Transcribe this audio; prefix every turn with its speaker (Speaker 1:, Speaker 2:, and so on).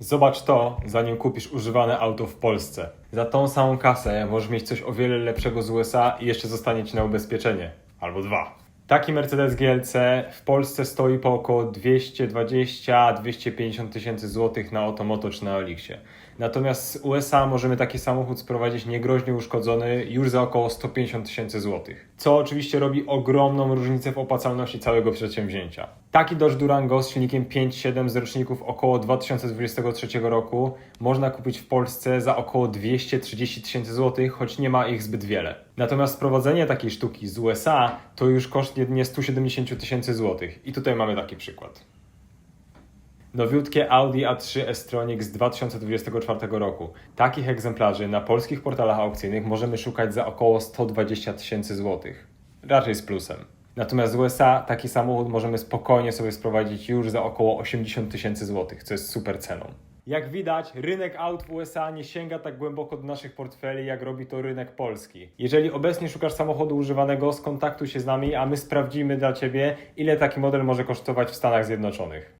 Speaker 1: Zobacz to, zanim kupisz używane auto w Polsce. Za tą samą kasę możesz mieć coś o wiele lepszego z USA i jeszcze zostanie ci na ubezpieczenie. Albo dwa. Taki Mercedes GLC w Polsce stoi po około 220-250 tysięcy złotych na Automoto czy na Elixie. Natomiast z USA możemy taki samochód sprowadzić niegroźnie uszkodzony już za około 150 tysięcy złotych. Co oczywiście robi ogromną różnicę w opłacalności całego przedsięwzięcia. Taki Dodge Durango z silnikiem 5.7 z roczników około 2023 roku można kupić w Polsce za około 230 tysięcy złotych, choć nie ma ich zbyt wiele. Natomiast sprowadzenie takiej sztuki z USA to już koszt jedynie 170 tysięcy złotych. I tutaj mamy taki przykład. Nowiutkie Audi A3 S-Tronic z 2024 roku. Takich egzemplarzy na polskich portalach aukcyjnych możemy szukać za około 120 tysięcy złotych. Raczej z plusem. Natomiast z USA taki samochód możemy spokojnie sobie sprowadzić już za około 80 tysięcy złotych, co jest super ceną. Jak widać, rynek aut w USA nie sięga tak głęboko do naszych portfeli, jak robi to rynek polski. Jeżeli obecnie szukasz samochodu używanego, skontaktuj się z nami, a my sprawdzimy dla Ciebie, ile taki model może kosztować w Stanach Zjednoczonych.